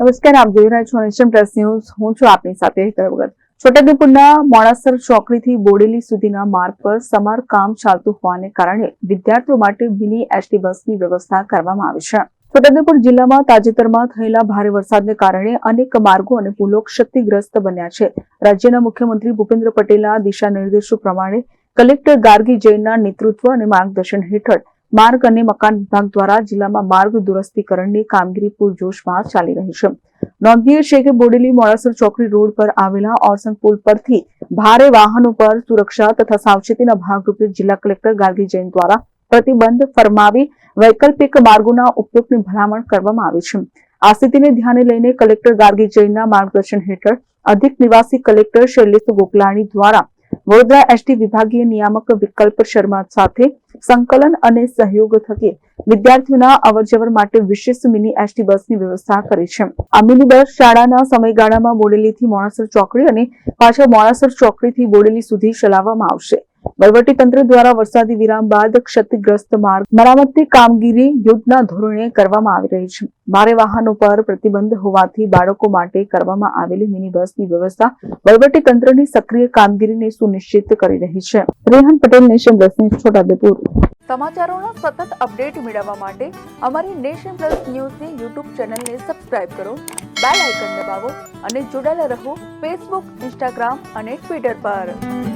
નમસ્કાર, આપ જોઈ રહ્યા છો નેશન પ્રેસ ન્યૂઝ. હું છું આપની સાથે હેતર છોટાઉદેપુરના મોડાસર ચોકડીથી બોડેલી સુધીના માર્ગ પર સમારકામ ચાલતું હોવાને કારણે વિદ્યાર્થીઓ માટે મિની એસટી બસની વ્યવસ્થા કરવામાં આવી છે. છોટાઉદેપુર જિલ્લામાં તાજેતરમાં થયેલા ભારે વરસાદને કારણે અનેક માર્ગો અને પુલો ક્ષતિગ્રસ્ત બન્યા છે. રાજ્યના મુખ્યમંત્રી ભૂપેન્દ્ર પટેલના દિશા નિર્દેશો પ્રમાણે કલેક્ટર ગાર્ગી જૈનના નેતૃત્વ અને માર્ગદર્શન હેઠળ માર્ગ અને મકાન વિભાગ દ્વારા જિલ્લામાં માર્ગ દુરસ્તીકરણની કામગીરી પૂરજોશમાં ચાલી રહી છે. નોંધનીય છે કે બોડેલી મોડાસર ચોકડી રોડ પર આવેલા ઓરસંગ પુલ પરથી ભારે વાહનો પર સુરક્ષા તથા સાવચેતીના ભાગરૂપે જિલ્લા કલેક્ટર ગાર્ગી જૈન દ્વારા પ્રતિબંધ ફરમાવી વૈકલ્પિક માર્ગોના ઉપયોગની ભલામણ કરવામાં આવી છે. આ સ્થિતિને ધ્યાને લઈને કલેક્ટર ગાર્ગી જૈનના માર્ગદર્શન હેઠળ અધિક નિવાસી કલેક્ટર શૈલેષ ગોકલાણી દ્વારા વડોદરા એસટી વિભાગીય નિયામક વિકલ્પ શર્મા સાથે સંકલન અને સહયોગ થકી વિદ્યાર્થીઓના અવરજવર માટે વિશેષ મિની એસટી બસની વ્યવસ્થા કરી છે. આ મિની બસ શાળાના સમયગાળામાં બોડેલીથી મોડાસર ચોકડી અને પાછળ મોડાસર ચોકડીથી બોડેલી સુધી ચલાવવામાં આવશે. તંત્ર દ્વારા વરસાદી વિરામ બાદ ક્ષતિગ્રસ્ત માર્ગ મરામતની કામગીરી યુદ્ધના ધોરણે કરવામાં આવી રહી છે. ભારે વાહનો પર પ્રતિબંધ હોવાથી બાળકો માટે કરવામાં આવેલી મિની બસની વ્યવસ્થા તંત્રની સક્રિય કામગીરીને સુનિશ્ચિત કરી રહી છે. Rehan Patel, nation plus news, Chhotaudepur. સમાચારોનો સતત અપડેટ મેળવવા માટે અમારી નેશન પ્લસ ન્યૂઝની યુટ્યુબ ચેનલને સબસ્ક્રાઇબ કરો, બેલ આઇકન દબાવો અને જોડાયેલા રહો ફેસબુક, ઇન્સ્ટાગ્રામ અને ટ્વિટર પર.